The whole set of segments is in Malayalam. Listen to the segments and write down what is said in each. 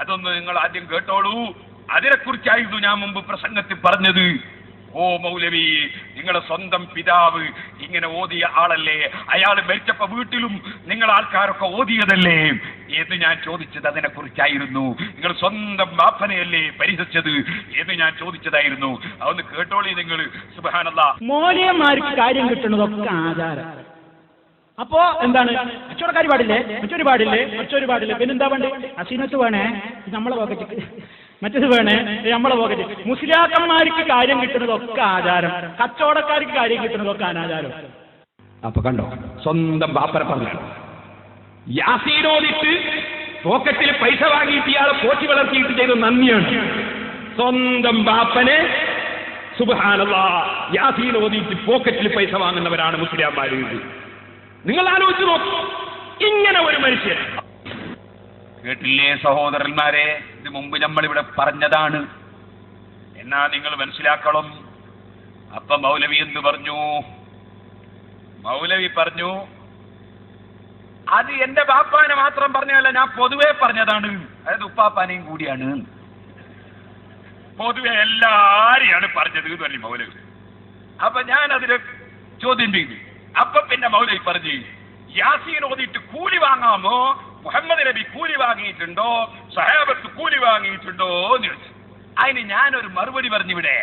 അതൊന്ന് നിങ്ങൾ ആദ്യം കേട്ടോളൂ. അതിനെക്കുറിച്ചായിരുന്നു ഞാൻ മുമ്പ് പ്രസംഗത്തിൽ പറഞ്ഞത്. ഓ മൗലവി നിങ്ങളെ സ്വന്തം പിതാവ് ഇങ്ങനെ ഓതിയ ആളല്ലേ? അയാൾ മരിച്ചപ്പോ വീട്ടിലും നിങ്ങൾ ആൾക്കാരൊക്കെ ഓതിയതല്ലേ? എന്ന് ഞാൻ ചോദിച്ചത് അതിനെ കുറിച്ചായിരുന്നു നിങ്ങൾ സ്വന്തം വാപ്പനയല്ലേ പരിഹസിച്ചത്? എന്ന് ഞാൻ ചോദിച്ചതായിരുന്നു? അതൊന്ന് കേട്ടോളി നിങ്ങൾ. സുബാനല്ല മോലിയന്മാർക്ക് കാര്യം കിട്ടുന്നതൊക്കെ ആചാരം അപ്പോ എന്താണ്? കച്ചവടക്കാർ പാടില്ലേ? മറ്റൊരു പാടില്ലേ? മറ്റൊരു പാടില്ലേ? പിന്നെന്താ വേണ്ടേ അസീനത്ത് വേണേ നമ്മളെ പോക്കറ്റ് മറ്റേത് വേണേ നമ്മളെ പോക്കറ്റ് മുസ്ലിയാക്കന്മാർക്ക് കാര്യം കിട്ടുന്നതൊക്കെ ആചാരം. കച്ചവടക്കാർക്ക് കാര്യം കിട്ടുന്നതൊക്കെ അനാചാരം. അപ്പൊ കണ്ടോ? സ്വന്തം ബാപ്പനെ പറഞ്ഞു യാസീനോദിട്ട് പോക്കറ്റിൽ പൈസ വാങ്ങിയിട്ട് ഇയാളെ പോറ്റി വളർത്തിയിട്ട് ചെയ്ത നന്ദിയാണ്. സ്വന്തം ബാപ്പനെ സുബാനല്ല യാസീനോദിട്ട് പോക്കറ്റിൽ പൈസ വാങ്ങുന്നവരാണ് മുസ്ലിംമാര് നിങ്ങൾ ആലോചിച്ച് നോക്കി. ഇങ്ങനെ ഒരു മനുഷ്യൻ. കേട്ടില്ലേ സഹോദരന്മാരെ? ഇത് മുമ്പ് നമ്മൾ ഇവിടെ പറഞ്ഞതാണ്. എന്നാ നിങ്ങൾ മനസ്സിലാക്കണം. അപ്പൊ മൗലവി എന്ന് പറഞ്ഞു? മൗലവി പറഞ്ഞു അത് എന്റെ ബാപ്പാനെ മാത്രം പറഞ്ഞല്ല ഞാൻ പൊതുവെ പറഞ്ഞതാണ്. അതായത് ഉപ്പാപ്പാനെയും കൂടിയാണ്. പൊതുവെ എല്ലാരെയാണ് പറഞ്ഞത് എന്ന് പറഞ്ഞു മൗലവി. അപ്പൊ ഞാൻ അതിന് ചോദ്യം ചെയ്തു അപ്പൊ പിന്നെ മൗലവി പറഞ്ഞു യാസീൻ ഓതിയിട്ട് കൂലി വാങ്ങാമോ? മുഹമ്മദ് നബി കൂലി വാങ്ങിയിട്ടുണ്ടോ? സഹാബത്ത് കൂലി വാങ്ങിയിട്ടുണ്ടോ എന്ന് ചോദിച്ചു. അതിന് ഞാനൊരു മറുപടി പറഞ്ഞിവിടെ.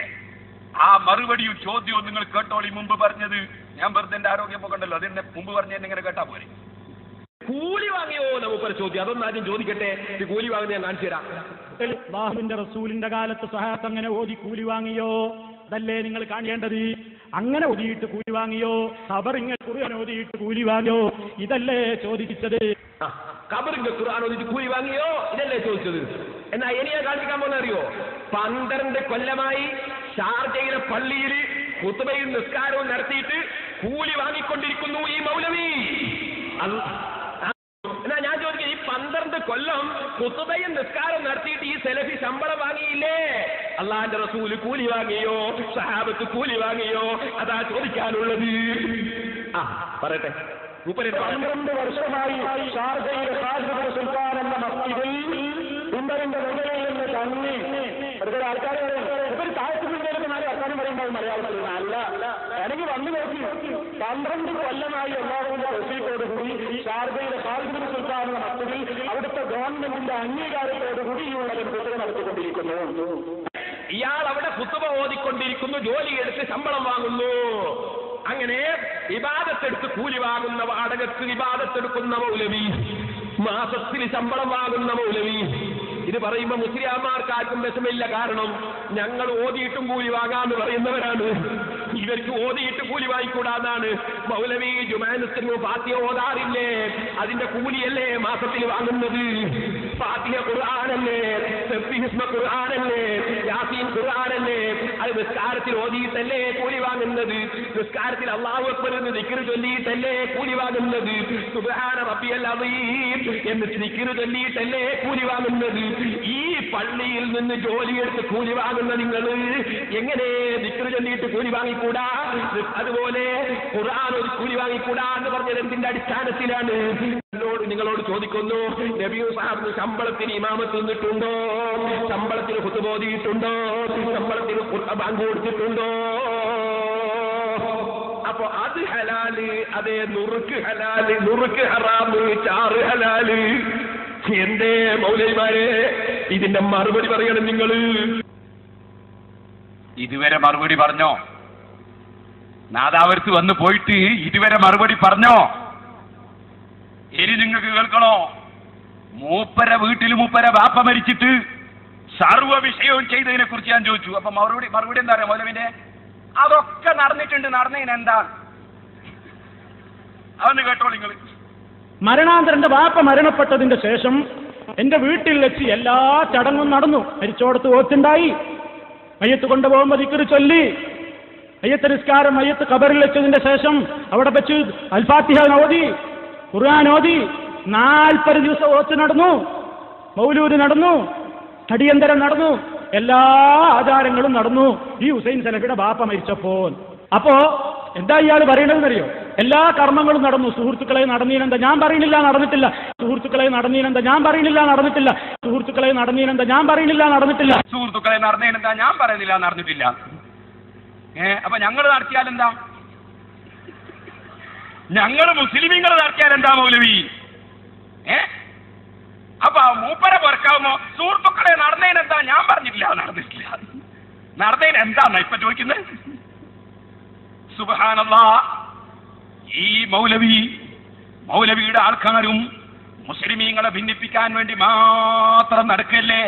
ആ മറുപടിയും ചോദ്യവും നിങ്ങൾ കേട്ടോളി മുമ്പ് പറഞ്ഞത്. ഞാൻ വെറുതെ എന്റെ ആരോഗ്യം പോകണ്ടല്ലോ അതെന്നെ മുമ്പ് പറഞ്ഞ ഇങ്ങനെ കേട്ടാ പോരെ. കൂലി വാങ്ങിയോ നമുക്ക് ചോദ്യം. അതൊന്നും ആദ്യം ചോദിക്കട്ടെ. കൂലി വാങ്ങുന്ന ഞാൻ കാണിച്ചു തരാം. ബാഹുവിന്റെ റസൂലിന്റെ കാലത്ത് സഹാബത്ത് അങ്ങനെ ഓതി കൂലി വാങ്ങിയോ? അതല്ലേ നിങ്ങൾ കാണേണ്ടത്? അങ്ങനെ ഒതിയിട്ട് കൂലി വാങ്ങിയോ? കബറിങ്ങൽ ഖുർആൻ ഓതിയിട്ട് കൂലി വാങ്ങിയോ? ഇതല്ലേ ചോദിച്ചത് കബറിങ്ങൽ ഖുർആൻ ഓതിട്ട് കൂലി വാങ്ങിയോ? ഇതല്ലേ ചോദിച്ചത്. എന്നാ ഇനിയെ കാണിക്കാൻ പോകുന്ന അറിയോ? പന്ത്രണ്ട് കൊല്ലമായി ഷാർജയിലെ പള്ളിയിൽ കുത്തുബയും നിസ്കാരവും നടത്തിയിട്ട് കൂലി വാങ്ങിക്കൊണ്ടിരിക്കുന്നു ഈ മൗലവി അല്ല- ആ, എന്നാ ഞാൻ ചോദിക്കുക ഈ പന്ത്രണ്ട് കൊല്ലം കുത്തുബയും നിസ്കാരം നടത്തിയിട്ട് ഈ സെലഫി ശമ്പളം വാങ്ങിയില്ലേ? അള്ളാന്റെ റസൂൽ കൂലി വാങ്ങിയോ? സഹാബത്ത് കൂലി വാങ്ങിയോ? അതാ ചോദിക്കാനുള്ളത്. ആ പറയട്ടെ. പന്ത്രണ്ട് വർഷമായി സുൽത്താൻ എന്ന മസ്ജിദിൽ എനിക്ക് വന്നു നോക്കി. പന്ത്രണ്ട് കൊല്ലമായി എല്ലാവരും റസീഖോട് കൂടി ഷാർജയിലെ ഖാലിദ് എന്ന മസ്ജിദിൽ അവിടുത്തെ ഗവൺമെന്റിന്റെ അംഗീകാരത്തോടുകൂടി ഈ ഉള്ളവൻ കുത്തക നടത്തിക്കൊണ്ടിരിക്കുന്നു. ഇയാൾ അവിടെ കുത്തുബ ഓതിക്കൊണ്ടിരിക്കുന്നു ജോലിയെടുത്ത് ശമ്പളം വാങ്ങുന്നു. അങ്ങനെ വിവാദത്തെടുത്ത് കൂലി വാങ്ങുന്ന വാടകക്ക് വിവാദത്തെടുക്കുന്ന മൗലവി മാസത്തിൽ ശമ്പളം വാങ്ങുന്ന മൗലവി. ഇത് പറയുമ്പോ മുസ്ലിയാമാർക്കാർക്കും വിഷമില്ല. കാരണം ഞങ്ങൾ ഓതിയിട്ടും കൂലി വാങ്ങാന്ന് പറയുന്നവരാണ്. ഇവർക്ക് ഓതിയിട്ട് കൂലി വാങ്ങിക്കൂടാന്നാണ് മൗലവി ജുമാനത്തിന് ഫാത്തിയ ഓതാറില്ലേ? അതിന്റെ കൂലിയല്ലേ മാസത്തിൽ വാങ്ങുന്നത്? ഫാത്തിഹ ഖുർആനല്ലേ? തസ്ബീഹ്മ ഖുർആാനല്ലേ? യാസീൻ ഖുർആനല്ലേ? അത് നിസ്കാരത്തിൽ ഓതിയിട്ടല്ലേ കൂലി വാങ്ങുന്നത്? നിസ്കാരത്തിൽ അള്ളാഹു എന്ന് ദിക്ർ ചൊല്ലിയിട്ടല്ലേ കൂലി വാങ്ങുന്നത്? സുബ്ഹാന റബ്ബിയൽ അദീം എന്ന് ദിക്റ് ചൊല്ലിയിട്ടല്ലേ കൂലി വാങ്ങുന്നത്? ഈ പള്ളിയിൽ നിന്ന് ജോലിയെടുത്ത് കൂലി വാങ്ങുന്ന നിങ്ങൾ എങ്ങനെ ദിക്ർ ചൊല്ലിയിട്ട് കൂലി വാങ്ങിക്കൂടാ? അതുപോലെ ഖുർആൻ ഒരു കൂലി വാങ്ങിക്കൂടാ എന്ന് പറഞ്ഞത് എന്തിന്റെ അടിസ്ഥാനത്തിലാണ്? നിങ്ങളോട് നിങ്ങളോട് ചോദിക്കുന്നു നബിയു സാഹിബ് ശമ്പളത്തിന് ഇമാമത്ത് നിന്നിട്ടുണ്ടോ? ശമ്പളത്തിന് കുത്തുബോധിയിട്ടുണ്ടോ ശമ്പളത്തിന് ബാങ്ക് കൊടുത്തിട്ടുണ്ടോ? അപ്പൊ അത് ഹലാൽ അതേ നുറുക്ക് ഹലാൽ നുറുക്ക് ഹറാമ് ചാറ് ഹലാൽ. എന്തേ മൗലൈമാരെ ഇതിന്റെ മറുപടി പറയണം നിങ്ങൾ ഇതുവരെ മറുപടി പറഞ്ഞോ? നാദാവരത്ത് വന്ന് പോയിട്ട് ഇതുവരെ മറുപടി പറഞ്ഞോ? ഇനി നിങ്ങൾക്ക് കേൾക്കണോ? മൂപ്പര വീട്ടിൽ മൂപ്പര ബാപ്പ മരിച്ചിട്ട് സർവ വിഷയവും ചെയ്തതിനെ കുറിച്ച് ഞാൻ ചോദിച്ചു. അപ്പൊ മറുപടി മറുപടി എന്താ പറയാ മൗലവിന്റെ അതൊക്കെ നടന്നിട്ടുണ്ട്. നടന്നതിന് എന്താ അതൊന്ന് കേട്ടോ നിങ്ങൾ മരണാന്തരന്റെ വാപ്പ മരണപ്പെട്ടതിന്റെ ശേഷം എന്റെ വീട്ടിൽ വെച്ച് എല്ലാ ചടങ്ങും നടന്നു. മരിച്ചോടത്ത് ഓത്തുണ്ടായി മയ്യത്ത് കൊണ്ടുപോകുമ്പോൾ ഇക്കൊരു ചൊല്ലി. മയ്യത്ത് നിസ്കാരം മയ്യത്ത് കബറിൽ വെച്ചതിന്റെ ശേഷം അവിടെ വെച്ച് അൽഫാത്തിഹ ഓതി ഖുർആൻ ഓതി നാൽപ്പത് ദിവസം ഓത്ത് നടന്നു മൗലൂര് നടന്നു തടിയന്തരം നടന്നു എല്ലാ ആചാരങ്ങളും നടന്നു. ഈ ഹുസൈൻ സലഫിയുടെ ബാപ്പ മരിച്ചപ്പോൾ. അപ്പോ എന്താ ഇയാൾ പറയണതെന്നറിയോ? എല്ലാ കർമ്മങ്ങളും നടന്നു. സുഹൃത്തുക്കളെ നടന്നീനെന്താ? ഞാൻ പറയുന്നില്ല നടന്നിട്ടില്ല. സുഹൃത്തുക്കളെ നടന്നീനെന്താ? ഞാൻ പറയുന്നില്ല നടന്നിട്ടില്ല. സുഹൃത്തുക്കളെ നടന്നീനെന്താ? ഞാൻ പറയുന്നില്ല നടന്നിട്ടില്ല. സുഹൃത്തുക്കളെ നടന്നീനെന്താ? ഞാൻ പറയുന്നില്ല നടന്നിട്ടില്ല. ഏഹ് അപ്പൊ ഞങ്ങൾ നടത്തിയാൽ എന്താ? ഞങ്ങൾ മുസ്ലിമീങ്ങൾ നടത്തിയാൽ എന്താ മൗലവി? ഏ? അപ്പൊ മൂപ്പരെ പുറക്കാവുമോ സുഹൃത്തുക്കളെ നടന്നതിനെന്താ ഞാൻ പറഞ്ഞിട്ടില്ല നടന്നിട്ടില്ല. നടന്നതിന് എന്താന്നാ ഇപ്പൊ ചോദിക്കുന്നത് സുബഹാനല്ല. ഈ മൗലവി മൗലവിയുടെ ആൾക്കാരും മുസ്ലിമീങ്ങളെ ഭിന്നിപ്പിക്കാൻ വേണ്ടി മാത്രം നടക്കല്ലേ?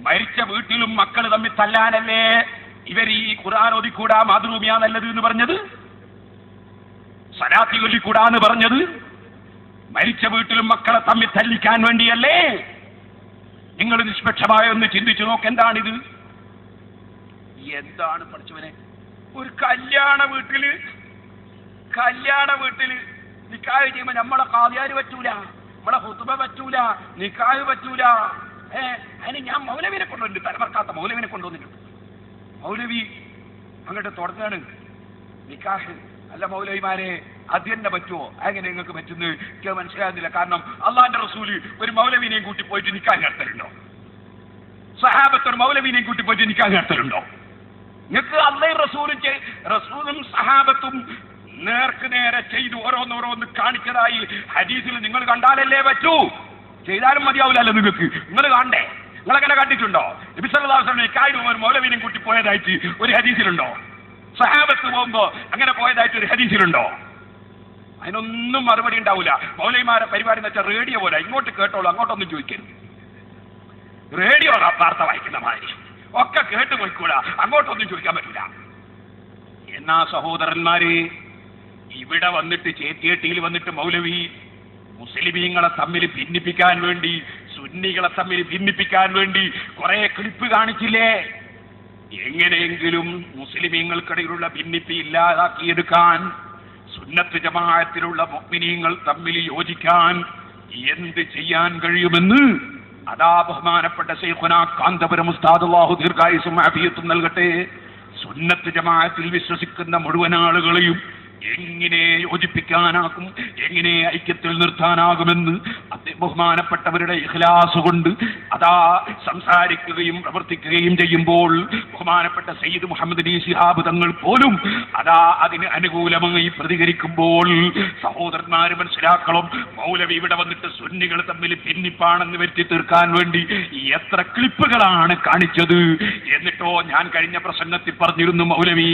മരിച്ച വീട്ടിലും മക്കൾ തമ്മിൽ തല്ലാനല്ലേ? ഇവർ ഈ ഖുർആൻ ഓതിക്കൂടാ മാതൃഭൂമിയാ നല്ലത് എന്ന് പറഞ്ഞത്? സലാത്തി ചൊല്ലിക്കൂടാന്ന് പറഞ്ഞത്? മരിച്ച വീട്ടിലും മക്കളെ തമ്മിൽ തല്ലിക്കാൻ വേണ്ടിയല്ലേ? നിങ്ങൾ നിഷ്പക്ഷമായ ഒന്ന് ചിന്തിച്ചു നോക്ക് എന്താണിത്? എന്താണ് പഠിച്ചവനെ? ഒരു കല്യാണ വീട്ടിൽ കല്യാണ വീട്ടിൽ നിക്കാഹ് ചെയ്യുമ്പോ നമ്മളെ കാതിയാര് പറ്റൂല നമ്മളെ ഹുത്തുബ പറ്റൂല നിക്കാഹ് പറ്റൂല. ഏ അതിന് ഞാൻ മൗലവിനെ കൊണ്ടുവന്നിട്ട് തലമറക്കാത്ത മൗലവിനെ കൊണ്ടുവന്നിട്ടുണ്ട്. മൗലവി അങ്ങോട്ട് തുടങ്ങാണ്. നിക്കാഹ് അല്ല മൗലവിമാരെ അത് തന്നെ പറ്റുമോ? അങ്ങനെ നിങ്ങൾക്ക് പറ്റുന്നത് എനിക്ക് മനസ്സിലാകുന്നില്ല. കാരണം അള്ളാന്റെ റസൂൽ ഒരു മൗലവിനെയും കൂട്ടി പോയിട്ട് നിൽക്കാൻ നടത്തലുണ്ടോ? സഹാബത്ത് ഒരു മൗലവിനെയും കൂട്ടി പോയിട്ട് നിൽക്കാൻ നടത്തലുണ്ടോ? നിങ്ങൾക്ക് അള്ളയും റസൂലും റസൂലും സഹാബത്തും നേർക്ക് നേരെ ചെയ്തു ഓരോന്നോരോന്ന് കാണിച്ചതായി ഹദീസിൽ നിങ്ങൾ കണ്ടാലല്ലേ പറ്റൂ. ചെയ്താലും മതിയാവില്ലല്ലോ നിങ്ങൾക്ക്. നിങ്ങൾ കാണണ്ടേ? നിങ്ങളങ്ങനെ കണ്ടിട്ടുണ്ടോ? നബിസല്ലാസ്ലമെ കായിരുന്നു ഒരു മൗലവിനെയും കൂട്ടി പോയതായിട്ട് ഒരു ഹദീസിലുണ്ടോ? സഹാബത്ത് പോകുമ്പോ അങ്ങനെ പോയതായിട്ട് ഒരു ഹരീസിലുണ്ടോ അതിനൊന്നും മറുപടി ഉണ്ടാവില്ല മൗലൈമാരെ പരിപാടി എന്ന് വെച്ചാൽ റേഡിയോ പോലെ. ഇങ്ങോട്ട് കേട്ടോളൂ അങ്ങോട്ടൊന്നും ചോദിക്കരുത്. റേഡിയോ വാർത്ത വായിക്കുന്ന മാതിരി. ഒക്കെ കേട്ട് പോയിക്കൂടാ. അങ്ങോട്ടൊന്നും ചോദിക്കാൻ പറ്റില്ല എന്നാ സഹോദരന്മാര് ഇവിടെ വന്നിട്ട് ചേത്തിയേട്ടിയിൽ വന്നിട്ട് മൗലവി മുസ്ലിമീങ്ങളെ തമ്മിൽ ഭിന്നിപ്പിക്കാൻ വേണ്ടി സുന്നികളെ തമ്മിൽ ഭിന്നിപ്പിക്കാൻ വേണ്ടി കുറെ ക്ലിപ്പ് കാണിച്ചില്ലേ? എങ്ങനെയെങ്കിലും മുസ്ലിമീങ്ങൾക്കിടയിലുള്ള ഭിന്നിപ്പ് ഇല്ലാതാക്കിയെടുക്കാൻ സുന്നത്ത് ജമാഅത്തിലുള്ള മുഅ്മിനീങ്ങൾ തമ്മിൽ യോജിക്കാൻ എന്ത് ചെയ്യാൻ കഴിയുമെന്ന് അതാ ബഹുമാനപ്പെട്ട ശൈഖുന കാന്തപുരം മുസ്താദ് അല്ലാഹു ദീർഘായുസും അഭിയത്വം നൽകട്ടെ. സുന്നത്ത് ജമാഅത്തിൽ വിശ്വസിക്കുന്ന മുഴുവൻ ആളുകളെയും എങ്ങനെ യോജിപ്പിക്കാനാകും? എങ്ങനെ ഐക്യത്തിൽ നിർത്താനാകുമെന്ന് ബഹുമാനപ്പെട്ടവരുടെ ഇഖ്ലാസ് കൊണ്ട് അതാ സംസാരിക്കുകയും പ്രവർത്തിക്കുകയും ചെയ്യുമ്പോൾ ബഹുമാനപ്പെട്ട സയ്യിദ് മുഹമ്മദ് അലി ശിഹാബ് തങ്ങൾ പോലും അതാ അതിന് അനുകൂലമായി പ്രതികരിക്കുമ്പോൾ സഹോദരന്മാര് മനസ്സിലാക്കണം മൗലവി ഇവിടെ വന്നിട്ട് സുന്നികൾ തമ്മിൽ ഭിന്നിപ്പാണെന്ന് വരുത്തി തീർക്കാൻ വേണ്ടി എത്ര ക്ലിപ്പുകളാണ് കാണിച്ചത്. എന്നിട്ടോ ഞാൻ കഴിഞ്ഞ പ്രസംഗത്തിൽ പറഞ്ഞിരുന്നു മൗലവി